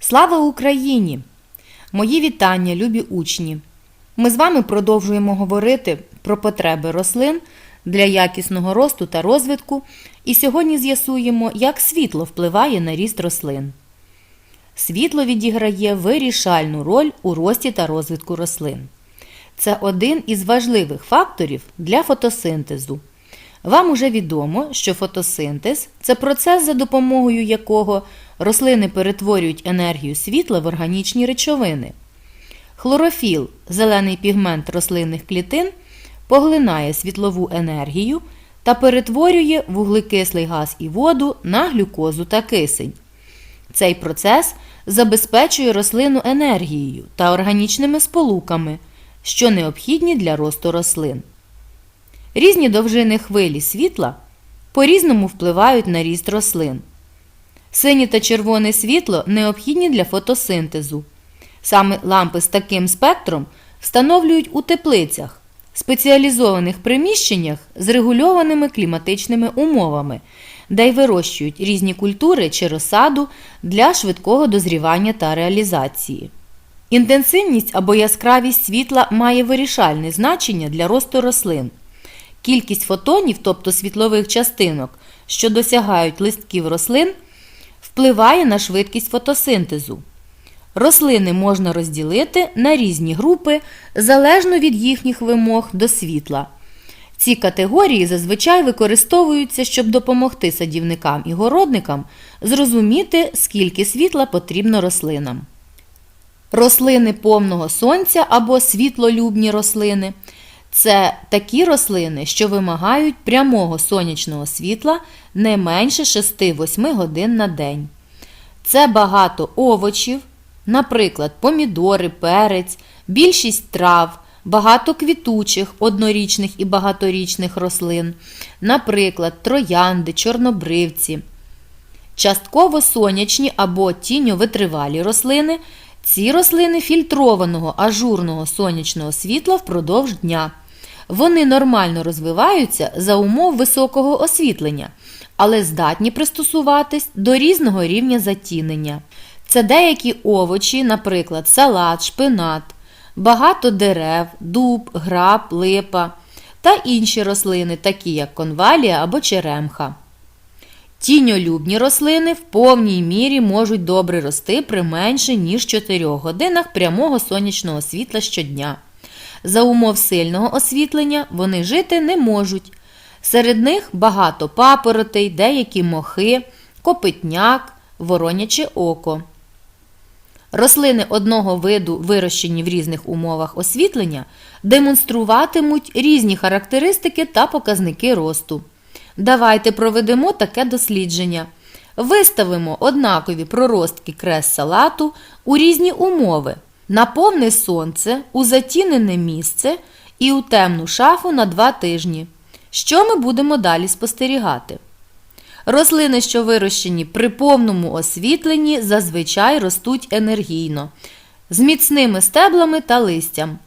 Слава Україні! Мої вітання, любі учні! Ми з вами продовжуємо говорити про потреби рослин для якісного росту та розвитку, і сьогодні з'ясуємо, як світло впливає на ріст рослин. Світло відіграє вирішальну роль у рості та розвитку рослин. Це один із важливих факторів для фотосинтезу. Вам уже відомо, що фотосинтез це процес, за допомогою якого рослини перетворюють енергію світла в органічні речовини. Хлорофіл, зелений пігмент рослинних клітин, поглинає світлову енергію та перетворює вуглекислий газ і воду на глюкозу та кисень. Цей процес забезпечує рослину енергією та органічними сполуками, що необхідні для росту рослин. Різні довжини хвилі світла по-різному впливають на ріст рослин. Синє та червоне світло необхідні для фотосинтезу. Саме лампи з таким спектром встановлюють у теплицях, спеціалізованих приміщеннях з регульованими кліматичними умовами, де й вирощують різні культури чи розсаду для швидкого дозрівання та реалізації. Інтенсивність або яскравість світла має вирішальне значення для росту рослин. Кількість фотонів, тобто світлових частинок, що досягають листків рослин, впливає на швидкість фотосинтезу. Рослини можна розділити на різні групи залежно від їхніх вимог до світла. Ці категорії зазвичай використовуються, щоб допомогти садівникам і городникам зрозуміти, скільки світла потрібно рослинам. Рослини повного сонця або світлолюбні рослини це такі рослини, що вимагають прямого сонячного світла не менше 6-8 годин на день. Це багато овочів, наприклад, помідори, перець, більшість трав, багато квітучих, однорічних і багаторічних рослин, наприклад, троянди, чорнобривці. Частково сонячні або тіньовитривалі рослини. Ці рослини фільтрованого ажурного сонячного світла впродовж дня. Вони нормально розвиваються за умов високого освітлення, але здатні пристосуватись до різного рівня затінення. Це деякі овочі, наприклад, салат, шпинат, багато дерев, дуб, граб, липа та інші рослини, такі як конвалія або черемха. Тіньолюбні рослини в повній мірі можуть добре рости при менше, ніж 4 годинах прямого сонячного світла щодня. За умов сильного освітлення вони жити не можуть. Серед них багато папоротей, деякі мохи, копитняк, вороняче око. Рослини одного виду, вирощені в різних умовах освітлення, демонструватимуть різні характеристики та показники росту. Давайте проведемо таке дослідження. Виставимо однакові проростки крес салату у різні умови. На повне сонце, у затінене місце і у темну шафу на два тижні. Що ми будемо далі спостерігати? Рослини, що вирощені при повному освітленні, зазвичай ростуть енергійно, з міцними стеблами та листям.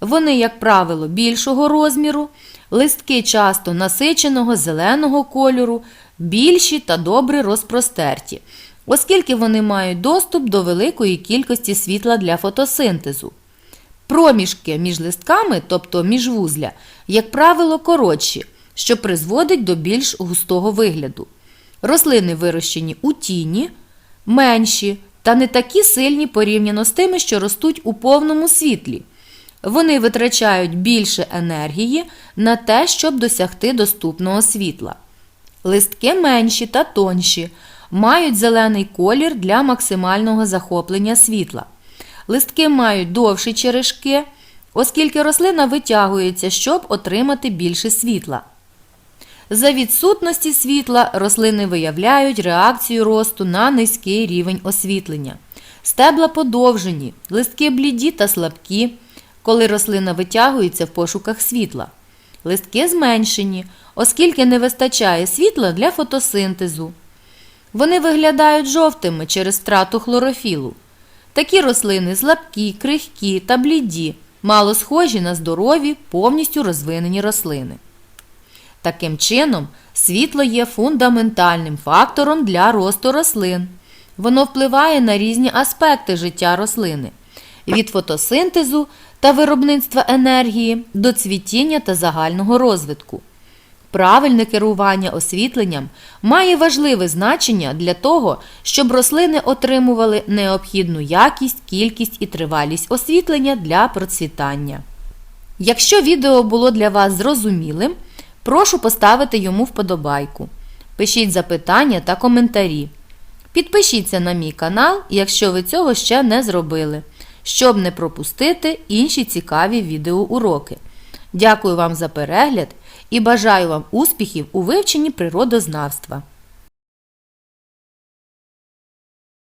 Вони, як правило, більшого розміру, листки часто насиченого зеленого кольору, більші та добре розпростерті, оскільки вони мають доступ до великої кількості світла для фотосинтезу. Проміжки між листками, тобто міжвузля, як правило, коротші, що призводить до більш густого вигляду. Рослини вирощені у тіні, менші та не такі сильні порівняно з тими, що ростуть у повному світлі. Вони витрачають більше енергії на те, щоб досягти доступного світла. Листки менші та тонші, мають зелений колір для максимального захоплення світла. Листки мають довші черешки, оскільки рослина витягується, щоб отримати більше світла. За відсутності світла рослини виявляють реакцію росту на низький рівень освітлення. Стебла подовжені, листки бліді та слабкі, коли рослина витягується в пошуках світла. Листки зменшені, оскільки не вистачає світла для фотосинтезу. Вони виглядають жовтими через втрату хлорофілу. Такі рослини слабкі, крихкі та бліді, мало схожі на здорові, повністю розвинені рослини. Таким чином, світло є фундаментальним фактором для росту рослин. Воно впливає на різні аспекти життя рослини від фотосинтезу та виробництва енергії до цвітіння та загального розвитку. Правильне керування освітленням має важливе значення для того, щоб рослини отримували необхідну якість, кількість і тривалість освітлення для процвітання. Якщо відео було для вас зрозумілим, прошу поставити йому вподобайку. Пишіть запитання та коментарі. Підпишіться на мій канал, якщо ви цього ще не зробили, щоб не пропустити інші цікаві відеоуроки. Дякую вам за перегляд і бажаю вам успіхів у вивченні природознавства.